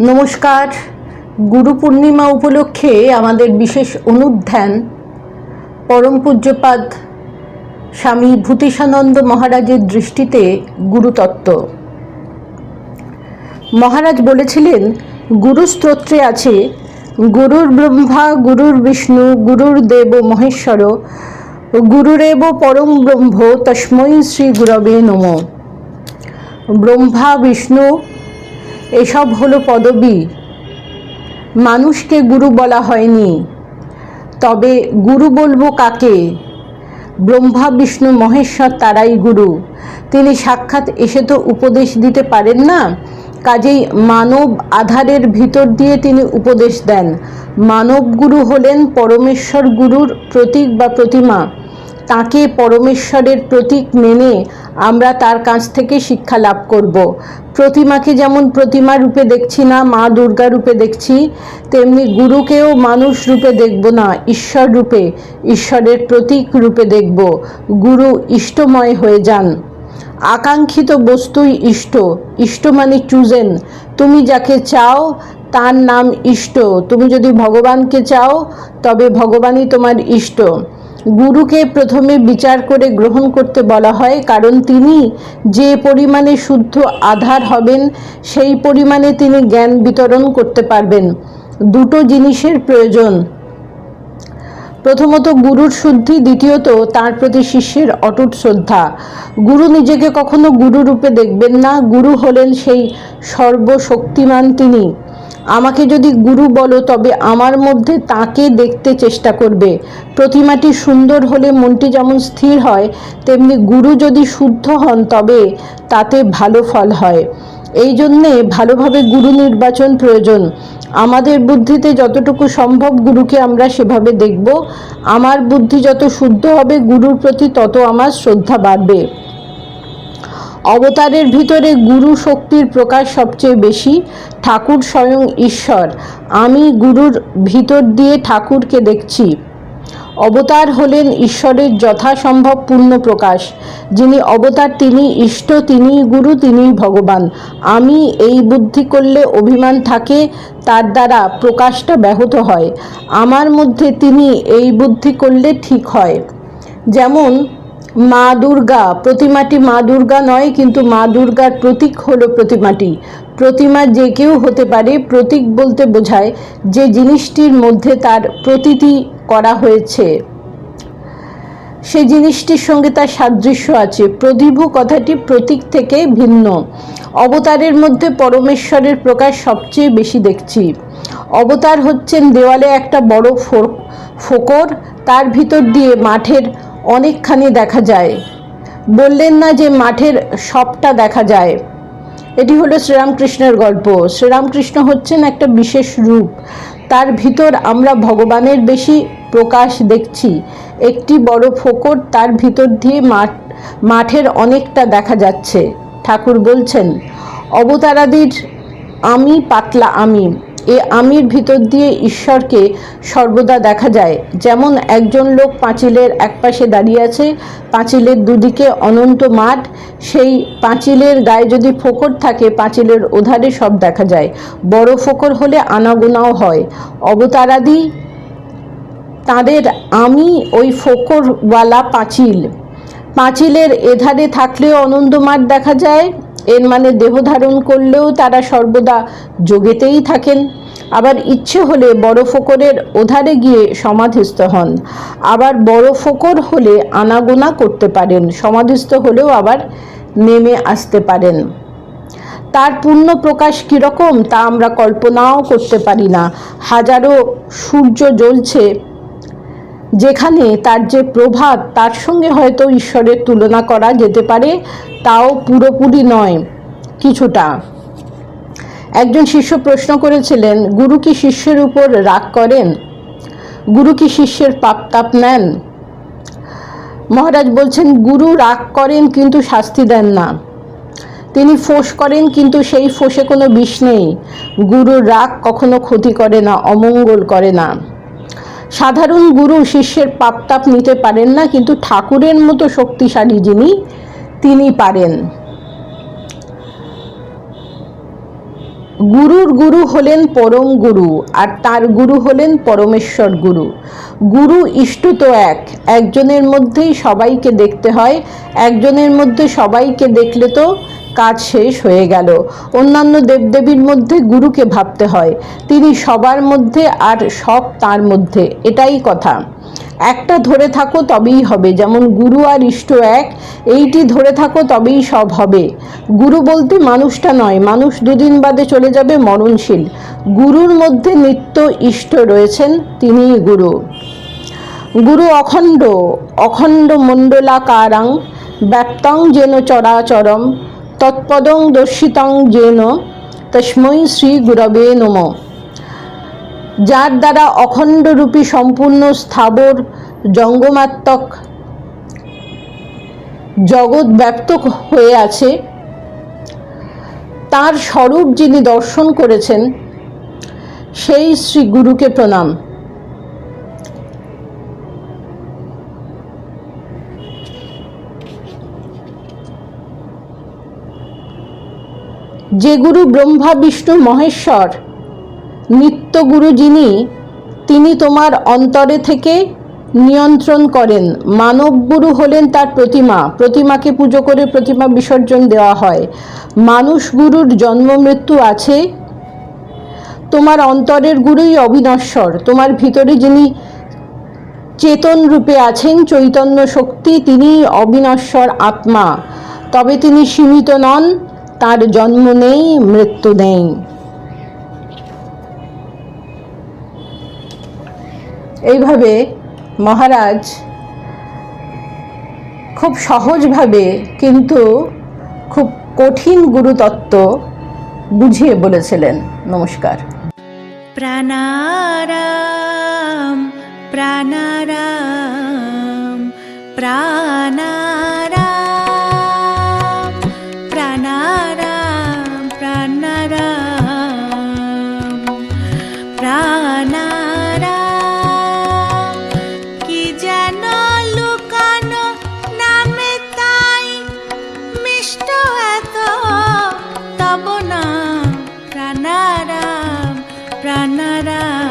নমস্কার। গুরু পূর্ণিমা উপলক্ষে আমাদের বিশেষ অনুধ্যান পরম পূজ্যপাদ স্বামী ভূতিষানন্দ মহারাজের দৃষ্টিতে গুরুতত্ত্ব। মহারাজ বলেছিলেন গুরু স্তোত্রে আছে, গুরুর ব্রহ্মা, গুরুর বিষ্ণু, গুরুর দেব মহেশ্বর, গুরুরেব পরম ব্রহ্ম, তস্মৈ শ্রী গুরবে নমঃ। ব্রহ্মা, বিষ্ণু এসব হলো পদবী। মানুষকে গুরু বলা হয়নি। তবে গুরু বলব কাকে? ব্রহ্মা, বিষ্ণু, মহেশ্বর তারাই গুরু। তিনি সাক্ষাৎ এসে তো উপদেশ দিতে পারেন না। কাজেই মানব আধারের ভিতর দিয়ে তিনি উপদেশ দেন। মানব গুরু হলেন পরমেশ্বর গুরুর প্রতীক বা প্রতিমা। তাকে পরমেশ্বরের প্রতীক মেনে আমরা তার কাছ থেকে শিক্ষা লাভ করব। প্রতিমাকে যেমন প্রতিমা রূপে দেখছি না, মা দুর্গা রূপে দেখছি, তেমনি গুরুকেও মানুষ রূপে দেখব না, ঈশ্বর রূপে, ঈশ্বরের প্রতীক রূপে দেখব। গুরু ইষ্টময় হয়ে যান। আকাঙ্ক্ষিত বস্তুই ইষ্ট ইষ্ট মানে চুজেন। তুমি যাকে চাও, তার নাম ইষ্ট। তুমি যদি ভগবানকে চাও, তবে ভগবানই তোমার ইষ্ট। গুরুকে প্রথমে বিচার করে গ্রহণ করতে বলা হয়, কারণ তিনি যে পরিমাণে শুদ্ধ আধার হবেন, সেই পরিমাণে তিনি জ্ঞান বিতরণ করতে পারবেন। দুটো জিনিসের প্রয়োজন। প্রথমত, গুরুর শুদ্ধি, দ্বিতীয়ত, তার প্রতি শিষ্যের অটুট শ্রদ্ধা। গুরু নিজেকে কখনো গুরু রূপে দেখবেন না, গুরু হলেন সেই সর্বশক্তিমান তিনি। আমাকে যদি গুরু বলো, তবে আমার মধ্যে তাকে দেখতে চেষ্টা করবে। প্রতিমাটি সুন্দর হলে মনটি যেমন স্থির হয়, তেমনি গুরু যদি শুদ্ধ হন, তবে তাতে ভালো ফল হয়। এই জন্যে ভালোভাবে গুরু নির্বাচন প্রয়োজন। আমাদের বুদ্ধিতে যতটুকু সম্ভব গুরুকে আমরা সেভাবে দেখব। আমার বুদ্ধি যত শুদ্ধ হবে গুরুর প্রতি, তত আমার শ্রদ্ধা বাড়বে। অবতারের ভিতরে গুরু শক্তির প্রকাশ সবচেয়ে বেশি, ঠাকুর স্বয়ং ঈশ্বর। আমি গুরুর ভিতর দিয়ে ঠাকুরকে দেখছি। অবতার হলেন ঈশ্বরের যথাসম্ভব পূর্ণ প্রকাশ। যিনি অবতার, তিনি ইষ্ট তিনিই গুরু তিনিই ভগবান। আমি এই বুদ্ধি করলে অভিমান থাকে, তার দ্বারা প্রকাশটা ব্যাহত হয়। আমার মধ্যে তিনি এই বুদ্ধি করলে ঠিক হয়। যেমন মা দুর্গা। প্রতিমাটি মা দুর্গা নয়, কিন্তু মা দুর্গার প্রতীক হলো প্রতিমাটি। প্রতিমা যে কেউ হতে পারে, প্রতীক বলতে বোঝায় যে জিনিসটির মধ্যে তার প্রতীতি করা হয়েছে। সে জিনিসটির সঙ্গে তার সাদৃশ্য আছে। প্রদীভু কথাটি প্রতীক থেকে ভিন্ন। অবতারের মধ্যে পরমেশ্বরের প্রকাশ সবচেয়ে বেশি দেখছি। অবতার হচ্ছেন দেওয়ালে একটা বড় ফোকর। তার ভিতর দিয়ে মাঠের অনেকখানি দেখা যায়। বললেন না যে মাঠের সবটা দেখা যায়। এটি হলো শ্রীরামকৃষ্ণের গল্প। শ্রীরামকৃষ্ণ হচ্ছেন একটা বিশেষ রূপ। তার ভিতর আমরা ভগবানের বেশি প্রকাশ দেখছি। একটি বড় ফোকর তার ভিতর দিয়ে মাঠ, মাঠের অনেকটা দেখা যাচ্ছে। ঠাকুর বলছেন, অবতারাদির আমি পাতলা আমি। এ আমির ভিতর দিয়ে ঈশ্বরকে সর্বদা দেখা যায়। যেমন একজন লোক পাঁচিলের একপাশে দাঁড়িয়ে আছে, পাঁচিলের দুদিকে অনন্ত মাঠ, সেই পাঁচিলের গায়ে যদি ফোকর থাকে, পাঁচিলের ওধারে সব দেখা যায়। বড় ফোকর হলে আনাগোনাও হয়। অবতারাদি, তাদের আমি ওই ফোকরওয়ালা পাঁচিল। পাঁচিলের এধারে থাকলেও অনন্ত মাঠ দেখা যায় এর মানে দেহ ধারণ করলেও তারা সর্বদা যোগেতেই থাকেন। আবার ইচ্ছে হলে বড় ফোকরের ওধারে গিয়ে সমাধিস্থ হন। আবার বড় ফোকর হলে আনাগোনা করতে পারেন। সমাধিস্থ হলেও আবার নেমে আসতে পারেন। তার পূর্ণ প্রকাশ কীরকম তা আমরা কল্পনাও করতে পারি না। হাজারো সূর্য জ্বলছে যেখানে তার যে প্রভাব, তার সঙ্গে হয়তো ঈশ্বরের তুলনা করা যেতে পারে, তাও পুরোপুরি নয়। কিছুটা। একজন শিষ্য প্রশ্ন করেছিলেন, গুরু কি শিষ্যের উপর রাগ করেন? গুরু কি শিষ্যের পাপ তাপ নেন? মহারাজ বলছেন, গুরু রাগ করেন কিন্তু শাস্তি দেন না। তিনি ফোঁস করেন কিন্তু সেই ফোঁসে কোনো বিষ নেই। গুরুর রাগ কখনো ক্ষতি করে না, অমঙ্গল করে না। সাধারণ গুরু শিষ্যের পাপ তাপ নিতে পারেন না, কিন্তু ঠাকুরের মতো শক্তিশালী যিনি, তিনি পারেন। গুরুর গুরু হলেন পরম গুরু, আর তার গুরু হলেন পরমেশ্বর গুরু। গুরু ইষ্ট তো এক, একজনের মধ্যেই সবাইকে দেখতে হয়, একজনের মধ্যে সবাইকে দেখলে তো কাজ শেষ হয়ে গেল। অন্যান্য দেবদেবীর মধ্যে গুরুকে ভাবতে হয়। তিনি সবার মধ্যে আর সব তার মধ্যে। এটাই কথা। একটা ধরে থাকো তবেই হবে। যেমন গুরু আর ইষ্ট এক, এইটি ধরে থাকো তবেই সব হবে। গুরু বলতে মানুষটা নয়। মানুষ দুদিন বাদে চলে যাবে মরণশীল। গুরুর মধ্যে নিত্য ইষ্ট রয়েছেন তিনিই গুরু। গুরু অখণ্ড অখণ্ড মণ্ডলাকারাং ব্যাপ্তং যেন চরাচরম তৎপদং দর্শিতং যেন তস্মৈ শ্রী গুরবে নমঃ। যার দ্বারা অখণ্ডরূপী সম্পূর্ণ স্থাবর জঙ্গমাত্মক জগৎ ব্যপ্ত হয়ে আছে, তার স্বরূপ যিনি দর্শন করেছেন, সেই শ্রী গুরুকে প্রণাম। যে গুরু ব্রহ্মা, বিষ্ণু, মহেশ্বর, নিত্য গুরু যিনি, তিনি তোমার অন্তরে থেকে নিয়ন্ত্রণ করেন। মানব গুরু হলেন তার প্রতিমা। প্রতিমাকে পুজো করে প্রতিমা বিসর্জন দেওয়া হয়। মানুষ গুরুর জন্ম মৃত্যু আছে। তোমার অন্তরের গুরুই অবিনশ্বর। তোমার ভিতরে যিনি চেতন রূপে আছেন, চৈতন্য শক্তি তিনি অবিনশ্বর আত্মা। তবে তিনি সীমিত নন। তার জন্ম নেই, মৃত্যু নেই। এইভাবে মহারাজ খুব সহজভাবে কিন্তু খুব কঠিন গুরুতত্ত্ব বুঝিয়ে বলেছিলেন। নমস্কার। প্রাণারাম প্রাণারাম প্রাণা নারা